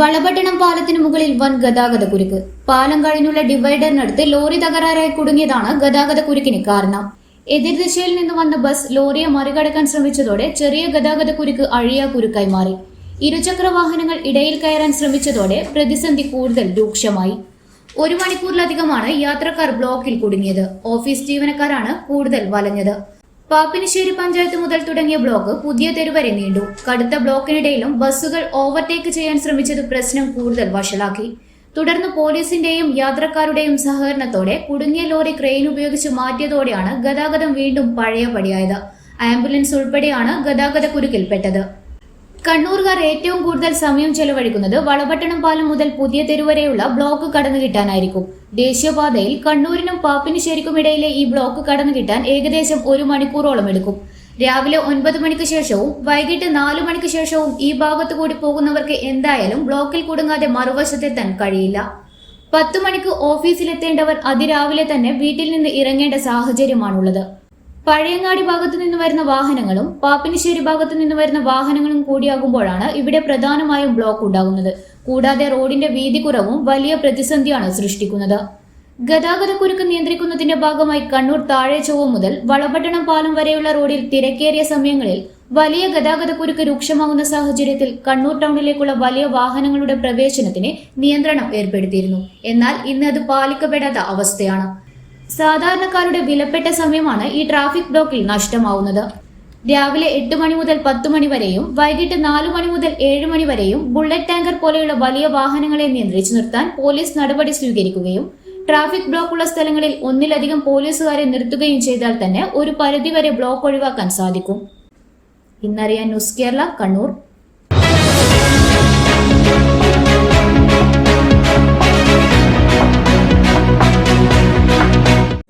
വളപട്ടണം പാലത്തിന് മുകളിൽ വൻ ഗതാഗത കുരുക്ക്. പാലം കഴിഞ്ഞുള്ള ഡിവൈഡറിനടുത്ത് ലോറി തകരാറായി കുടുങ്ങിയതാണ് ഗതാഗത കുരുക്കിന് കാരണം. എതിർദിശയിൽ നിന്ന് വന്ന ബസ് ലോറിയെ മറികടക്കാൻ ശ്രമിച്ചതോടെ ചെറിയ ഗതാഗത കുരുക്ക് അഴിയ കുരുക്കായി മാറി. ഇരുചക്ര വാഹനങ്ങൾ ഇടയിൽ കയറാൻ ശ്രമിച്ചതോടെ പ്രതിസന്ധി കൂടുതൽ രൂക്ഷമായി. ഒരു മണിക്കൂറിലധികമാണ് യാത്രക്കാർ ബ്ലോക്കിൽ കുടുങ്ങിയത്. ഓഫീസ് ജീവനക്കാരാണ് കൂടുതൽ വലഞ്ഞത്. പാപ്പിനിശ്ശേരി പഞ്ചായത്ത് മുതൽ തുടങ്ങിയ ബ്ലോക്ക് പുതിയ തെരുവരെ നീണ്ടു. കടുത്ത ബ്ലോക്കിനിടയിലും ബസ്സുകൾ ഓവർടേക്ക് ചെയ്യാൻ ശ്രമിച്ചത് പ്രശ്നം കൂടുതൽ വഷളാക്കി. തുടർന്ന് പോലീസിന്റെയും യാത്രക്കാരുടെയും സഹകരണത്തോടെ കുടുങ്ങിയ ലോറി ക്രെയിൻ ഉപയോഗിച്ച് മാറ്റിയതോടെയാണ് ഗതാഗതം വീണ്ടും പഴയപടിയായത്. ആംബുലൻസ് ഉൾപ്പെടെയാണ് ഗതാഗത കുരുക്കിൽപ്പെട്ടത് കണ്ണൂർകാർ ഏറ്റവും കൂടുതൽ സമയം ചെലവഴിക്കുന്നത് വളപട്ടണം പാലം മുതൽ പുതിയ തെരുവരെയുള്ള ബ്ലോക്ക് കടന്നു കിട്ടാനായിരിക്കും. ദേശീയപാതയിൽ കണ്ണൂരിനും പാപ്പിനിശ്ശേരിക്കും ഇടയിലെ ഈ ബ്ലോക്ക് കടന്നു കിട്ടാൻ ഏകദേശം ഒരു മണിക്കൂറോളം എടുക്കും. രാവിലെ ഒൻപത് മണിക്ക് ശേഷവും വൈകിട്ട് നാലു മണിക്ക് ശേഷവും ഈ ഭാഗത്തു കൂടി പോകുന്നവർക്ക് എന്തായാലും ബ്ലോക്കിൽ കുടുങ്ങാതെ മറുവശത്തെത്താൻ കഴിയില്ല. പത്തു മണിക്ക് ഓഫീസിലെത്തേണ്ടവർ അതിരാവിലെ തന്നെ വീട്ടിൽ നിന്ന് ഇറങ്ങേണ്ട സാഹചര്യമാണുള്ളത്. പഴയങ്ങാടി ഭാഗത്തു നിന്ന് വരുന്ന വാഹനങ്ങളും പാപ്പിനിശ്ശേരി ഭാഗത്തു നിന്ന് വരുന്ന വാഹനങ്ങളും കൂടിയാകുമ്പോഴാണ് ഇവിടെ പ്രധാനമായും ബ്ലോക്ക് ഉണ്ടാകുന്നത്. കൂടാതെ റോഡിന്റെ വീതി കുറവും വലിയ പ്രതിസന്ധിയാണ് സൃഷ്ടിക്കുന്നത്. ഗതാഗത കുരുക്ക് നിയന്ത്രിക്കുന്നതിന്റെ ഭാഗമായി കണ്ണൂർ താഴെ മുതൽ വളപട്ടണം പാലം വരെയുള്ള റോഡിൽ തിരക്കേറിയ സമയങ്ങളിൽ വലിയ ഗതാഗത കുരുക്ക് രൂക്ഷമാകുന്ന സാഹചര്യത്തിൽ കണ്ണൂർ ടൗണിലേക്കുള്ള വലിയ വാഹനങ്ങളുടെ പ്രവേശനത്തിന് നിയന്ത്രണം ഏർപ്പെടുത്തിയിരുന്നു. എന്നാൽ ഇന്ന് അത് പാലിക്കപ്പെടാത്ത അവസ്ഥയാണ്. സാധാരണക്കാരുടെ വിലപ്പെട്ട സമയമാണ് ഈ ട്രാഫിക് ബ്ലോക്കിൽ നഷ്ടമാവുന്നത്. രാവിലെ എട്ട് മണി മുതൽ പത്ത് മണി വരെയും വൈകിട്ട് നാലു മണി മുതൽ ഏഴ് മണി വരെയും ബുള്ളറ്റ് ടാങ്കർ പോലെയുള്ള വലിയ വാഹനങ്ങളെ നിയന്ത്രിച്ചു നിർത്താൻ പോലീസ് നടപടി സ്വീകരിക്കുകയും ട്രാഫിക് ബ്ലോക്കുള്ള സ്ഥലങ്ങളിൽ ഒന്നിലധികം പോലീസുകാരെ നിർത്തുകയും ചെയ്താൽ തന്നെ ഒരു പരിധിവരെ ബ്ലോക്ക് ഒഴിവാക്കാൻ സാധിക്കും. ഇന്നറിയാൻ ന്യൂസ് കേരള കണ്ണൂർ.